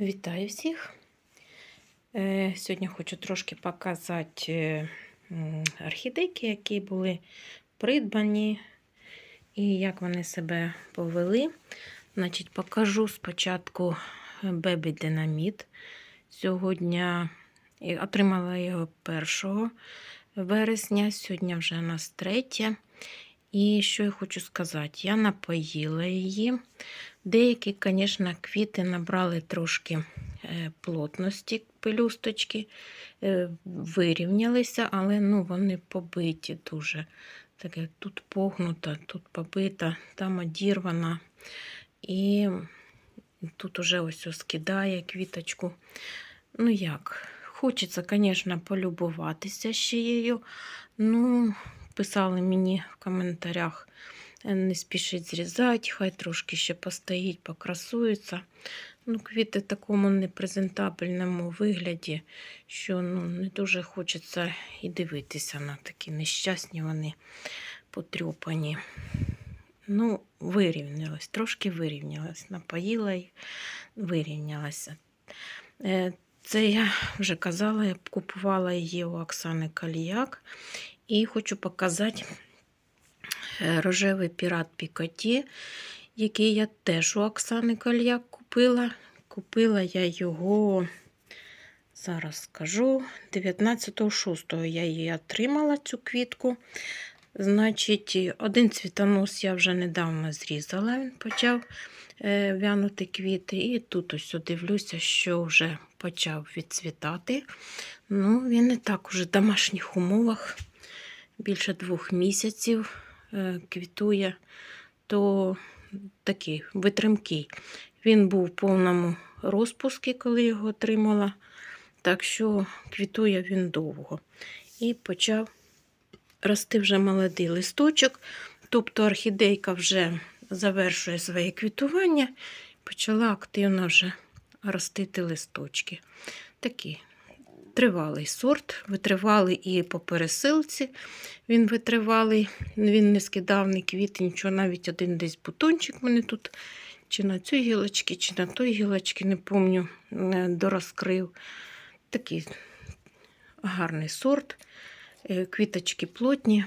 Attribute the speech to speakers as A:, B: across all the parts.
A: Вітаю всіх. Е, Сьогодні хочу трошки показати е, орхідейки, які були придбані і як вони себе повели. Значить, покажу спочатку Бебі Динаміт. Сьогодні я отримала його 1 вересня, сьогодні вже у нас 3. І що я хочу сказати, я напоїла її. Деякі, звісно, квіти набрали трошки е, плотності пелюсточки, е, вирівнялися, але ну, вони побиті дуже. Таке тут погнута, тут побита, там одірвана. І тут уже ось скидає квіточку. Ну як, хочеться, звісно, полюбуватися ще її. Ну, писали мені в коментарях, не спішіть зрізати, хай трошки ще постоїть, покрасується. Ну, квіти в такому непрезентабельному вигляді, що ну, не дуже хочеться і дивитися на такі нещасні вони потрьопані. Ну, вирівнялась, трошки вирівнялась. Напоїла і вирівнялася. Це я вже казала, я купувала її у Оксани Каліяк. І хочу показати рожевий пірат Пікоті, який я теж у Оксани Кальяк купила. Купила я його, зараз скажу, 19.06 я її отримала цю квітку. Значить, один цвітонос я вже недавно зрізала, він почав е, вянути квіти. І тут ось дивлюся, що вже почав відцвітати. Ну, Він не так уже в домашніх умовах більше двох місяців е, квітує, то такий витримкий. Він був в повному розпуску, коли його отримала. Так що квітує він довго. І почав рости вже молодий листочок. Тобто орхідейка вже завершує своє квітування, почала активно вже ростити листочки. Такі тривалий сорт, витривалий і по пересилці. Він витривалий, він не скидав ні квіти, нічого, навіть один десь бутончик мене тут, чи на цій гілочці, чи на той гілочці, не пам'ятаю, дорозкрив. Такий гарний сорт, е, квіточки плотні.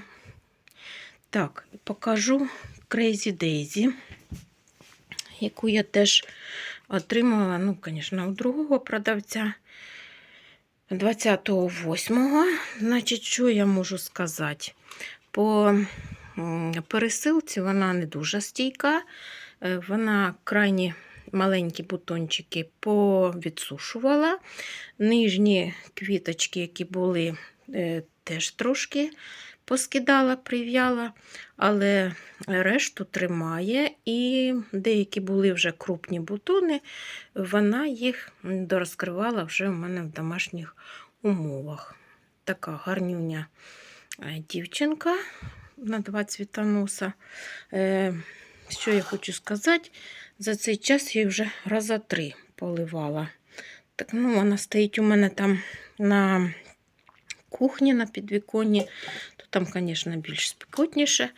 A: Так, покажу Crazy Daisy, яку я теж отримала, ну, звісно, у другого продавця. 28-го, значить, що я можу сказати? По пересилці вона не дуже стійка, е, вона крайні маленькі бутончики повідсушувала. Нижні квіточки, які були, е, теж трошки поскидала, прив'яла, але решту тримає. І деякі були вже крупні бутони, вона їх дорозкривала вже в мене в домашніх умовах. Така гарнюня е, дівчинка на два цвітоноса. Е, що я хочу сказати, за цей час я вже раза три поливала. Так, ну, Вона стоїть у мене там на кухні, на підвіконні. Там, звісно, більш спекотніше,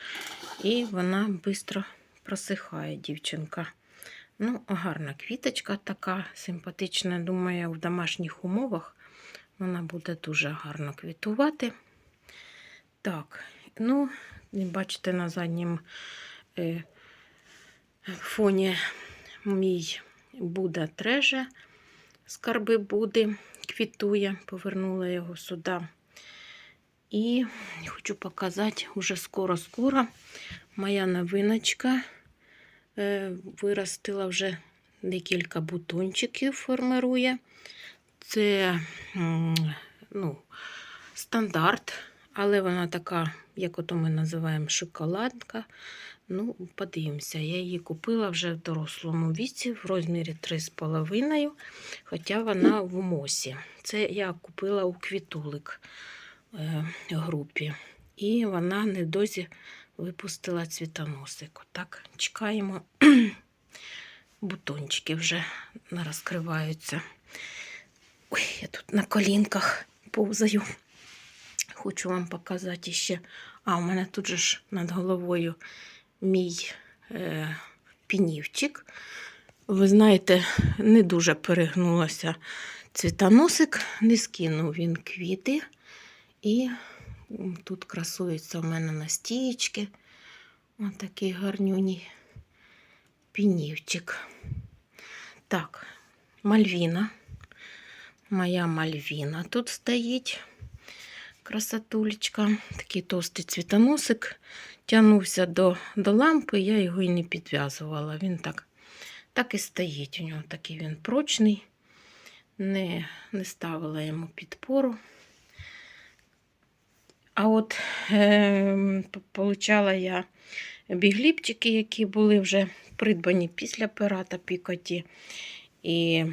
A: і вона швидко просихає дівчинка. Ну, гарна квіточка така симпатична. Думаю, в домашніх умовах вона буде дуже гарно квітувати. Так, ну, бачите, на заднім е, фоні мій буде треже, скарби буде, квітує, повернула його сюди. І хочу показати уже скоро-скоро моя новиночка е, виростила вже декілька бутончиків, формирує. Це ну, стандарт, але вона така, як ото ми називаємо шоколадка. Ну, подивимося, я її купила вже в дорослому віці, в розмірі 3,5, хоча вона в мосі. Це я купила у квітулик. Е, групі. І вона невдовзі випустила цвітоносик. Отак чекаємо, бутончики вже розкриваються. Ой, я тут на колінках повзаю. Хочу вам показати ще. А, у мене тут же ж над головою мій е, пінівчик. Ви знаєте, не дуже перегнулося цвітоносик, не скинув він квіти. І тут красується у мене на стієчки. Ось такий гарнюній пінівчик. Так, Мальвіна. Моя Мальвіна тут стоїть. Красотулечка. Такий товстий цвітоносик. Тягнувся до, до лампи, я його і не підв'язувала. Він так, так і стоїть. У нього такий він прочний. Не, не ставила йому підпору. А от е, получала я бігліпчики, які були вже придбані після пирата Пікоті і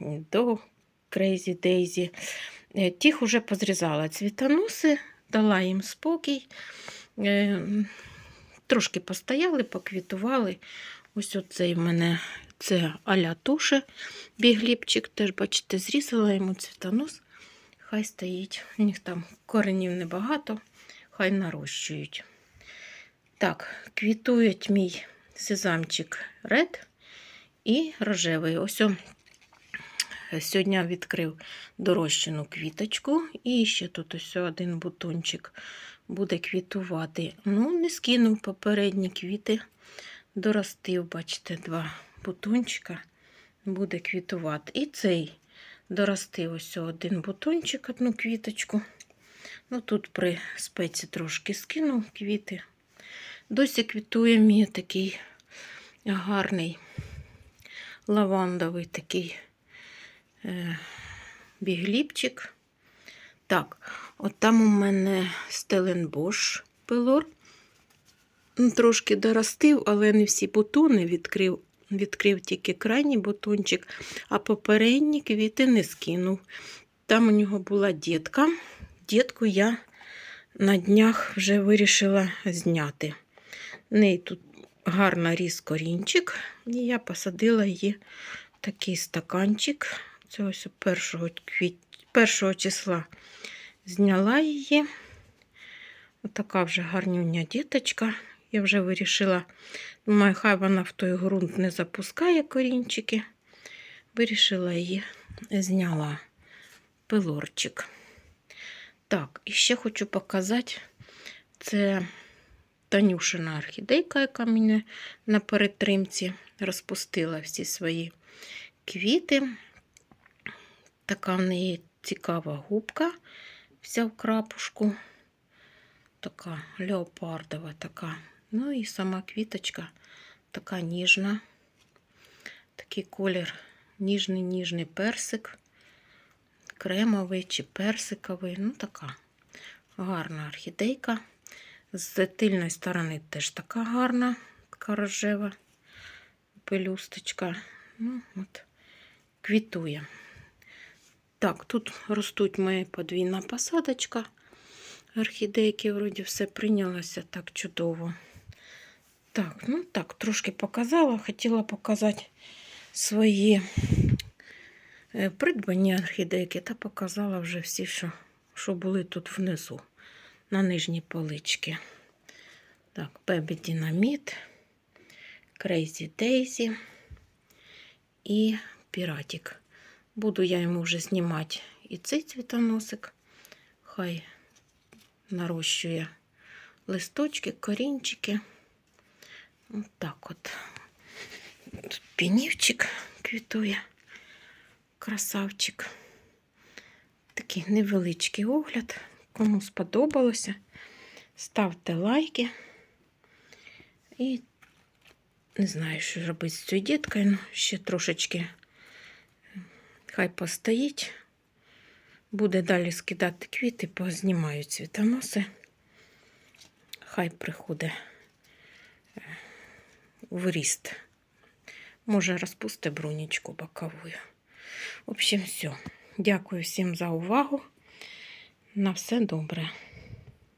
A: до Crazy Daisy. Е, Тих уже позрізала цвітоноси, дала їм спокій. Е, Трошки постояли, поквітували. Ось оцей в мене це аля туше бігліпчик. Теж, бачите, зрізала йому цвітонос. Хай стоїть. У них там коренів небагато, хай нарощують. Так, квітують мій сезамчик ред і рожевий. Ось о, сьогодні відкрив дорощену квіточку. І ще тут ось один бутончик буде квітувати. Ну, не скинув попередні квіти. Доростив, бачите, два бутончика буде квітувати. І цей доростив ось один бутончик, одну квіточку. Ну, тут при спеці трошки скинув квіти. Досі квітує мій такий гарний лавандовий такий е, бігліпчик. Так, от там у мене Стеленбош пилор. Трошки доростив, але не всі бутони відкрив. Відкрив тільки крайній бутончик, а попередні квіти не скинув. Там у нього була дітка. Дітку я на днях вже вирішила зняти. Неї тут гарно ріс корінчик, і я посадила її в такий стаканчик. Це ось першого, квіт... першого числа зняла її. Отака вже гарнюня діточка. Я вже вирішила, думаю, хай вона в той ґрунт не запускає корінчики. Вирішила її зняла пилорчик. Так, і ще хочу показати, це Танюшина орхідейка, яка мене на перетримці розпустила всі свої квіти. Така в неї цікава губка, вся в крапушку. Така леопардова така. Ну і сама квіточка така ніжна. Такий колір ніжний, ніжний персик, кремовий чи персиковий. Ну, така гарна орхідейка. З тильної сторони теж така гарна, така рожева пелюсточка. Ну, от, квітує. Так, тут ростуть мої подвійна посадочка. Орхідейки, вроді, все прийнялося так чудово. Так, ну так, трошки показала. Хотіла показати свої е, придбані орхідейки, та показала вже всі, що, що були тут внизу, на нижній поличці. Так, Baby Dynamite, Crazy Daisy і Піратик. Буду я йому вже знімати і цей цвітоносик. Хай нарощує листочки, корінчики. Ось так от. Тут пінівчик квітує, красавчик. Такий невеличкий огляд. Кому сподобалося, ставте лайки. І не знаю, що робити з цією діткою. Ну, ще трошечки хай постоїть. Буде далі скидати квіти, познімаю цвітоноси. Хай приходить в ріст. Може, розпусти брунічку боковую. В общем, все. Дякую всім за увагу. На все добре.